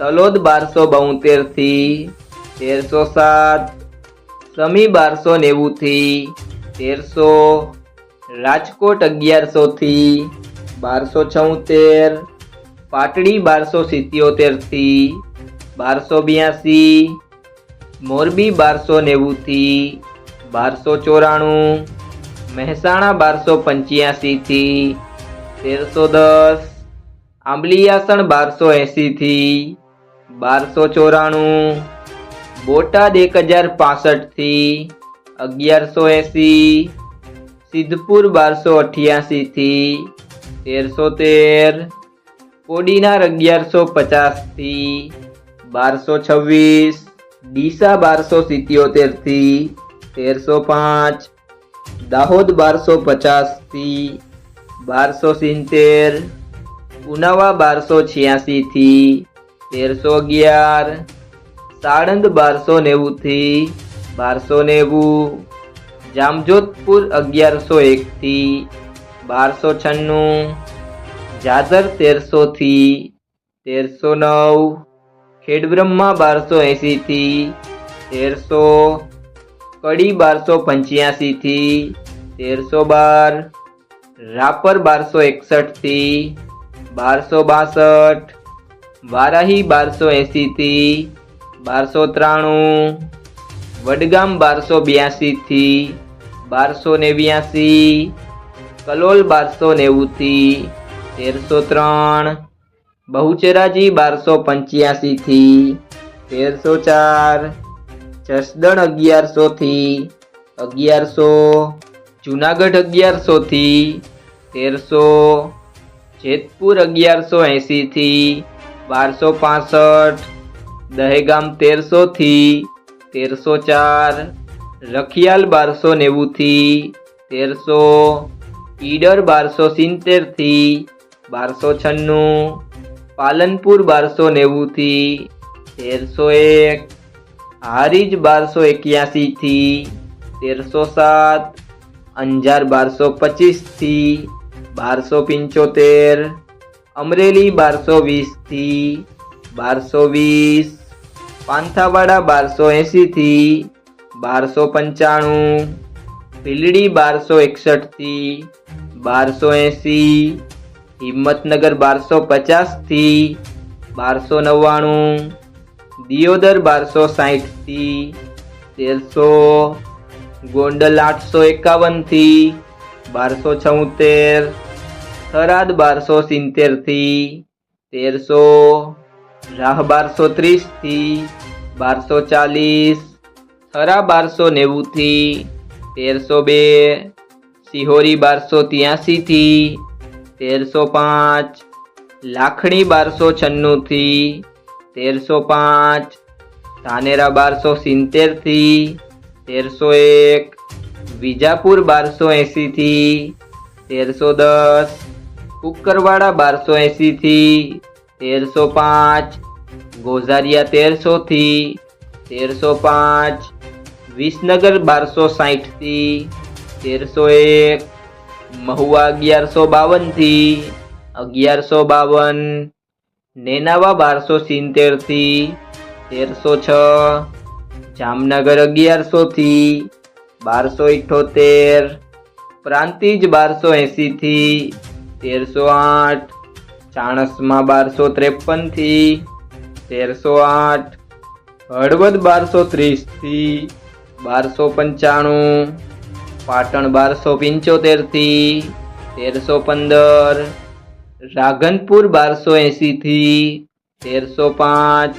તલોદ બારસો બોતેરથી તેરસો સાત, સમી બારસો નેવું થી તેરસો, રાજકોટ અગિયારસો થી બારસો છોતેર, પાટડી બારસો સિત્યોતેરથી બારસો બ્યાસી, મોરબી બારસો નેવું થી બારસો ચોરાણું, મહેસાણા બારસો પંચ્યાસી થી તેરસો દસ આંબલીયાસણ બારસો એંસી થી બારસો ચોરાણું, બોટાદ એક હજાર પાસઠથી અગિયારસો એંસી, સિદ્ધપુર બારસો અઠ્યાસીથી તેરસો તેર, કોડીનાર અગિયારસો પચાસથી બારસો છવ્વીસ, ડીસા બારસો સિત્યોતેરથી તેરસો પાંચ, દાહોદ બારસો પચાસથી બારસો સિત્તેર, ઉનાવા બારસો છ્યાસીથી તેરસો અગિયાર સાણંદ બારસો નેવુંથી બારસો નેવું, જામજોધપુર અગિયારસો એકથી બારસો છન્નું જાદર તેરસોથી તેરસો નવ, ખેડબ્રહ્મા બારસો એંશીથી તેરસો, કડી બારસો પંચ્યાસીથી તેરસો બાર, રાપર બારસો એકસઠથી બારસો બાસઠ વારાહી બારસો એંસીથી બારસો ત્રાણું, વડગામ બારસો બ્યાસીથી બારસો નેવ્યાસી કલોલ બારસો નેવુંથી તેરસો ત્રણ, બહુચરાજી બારસો પંચ્યાસીથી તેરસો ચાર, જસદણ અગિયારસોથી અગિયારસો, જુનાગઢ અગિયારસોથી તેરસો, જેતપુર અગિયારસો એંશીથી બારસો પાસઠ, દહેગામ તેરસોથી તેરસો ચાર રખિયાલ બારસો નેવુંથી તેરસો, ઈડર બારસો સિત્તેરથી બારસો છન્નું પાલનપુર બારસો નેવુંથી તેરસો એક હારીજ બારસો એક્યાસીથી તેરસો સાત અંજાર બારસો પચીસથી બારસો પંચોતેર અમરેલી બારસો વીસથી બારસો વીસ, પાંથાવાડા બારસો એંશીથી બારસો પંચાણું ભીલડી બારસો એકસઠથી બારસો એંશી હિંમતનગર બારસો પચાસથી બારસો નવ્વાણું, દિયોદર બારસો સાહીઠથી તેરસો, ગોંડલ આઠસો એકાવનથી બારસો છોતેર થરાદ બારસો સિત્તેરથી તેરસો, રાહ બારસો ત્રીસથી બારસો ચાલીસ, થરા બારસો નેવુંથી તેરસો બે, સિહોરી બારસો ત્યાસીથી તેરસો પાંચ, લાખણી બારસો છન્નુંથી તેરસો પાંચ, ધાનેરા બારસો સિત્તેરથી તેરસો એક, વિજાપુર બારસો એંસીથી તેરસો દસ કુકરવાડા બારસો એંસીથી તેરસો પાંચ, ગોઝારિયા તેરસોથી તેરસો પાંચ, વિસનગર બારસો સાહીઠથી તેરસો એક, મહુવા અગિયારસો બાવનથી અગિયારસો બાવન, નેનાવા બારસો સિત્તેરથી તેરસો છ, જામનગર અગિયારસોથી બારસો ઇઠોતેર, પ્રાંતિજ બારસો એંશીથી તેરસો આઠ, ચાણસમાં બારસો ત્રેપનથી, તેરસો આઠ, હળવદ બારસો ત્રીસથી, બારસો પંચાણું, પાટણ બારસો પંચોતેરથી, તેરસો પંદર, રાઘનપુર બારસો એંસીથી તેરસો પાંચ.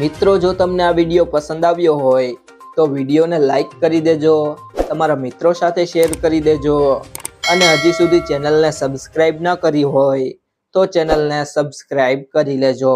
મિત્રો, જો તમને આ વીડિયો પસંદ આવ્યો હોય, તો વિડીયોને લાઈક કરી દેજો, તમારા મિત્રો સાથે શેર કરી દેજો. અને હજી સુધી ચેનલને સબસ્ક્રાઇબ ન કરી હોય તો ચેનલને સબસ્ક્રાઇબ કરી લેજો.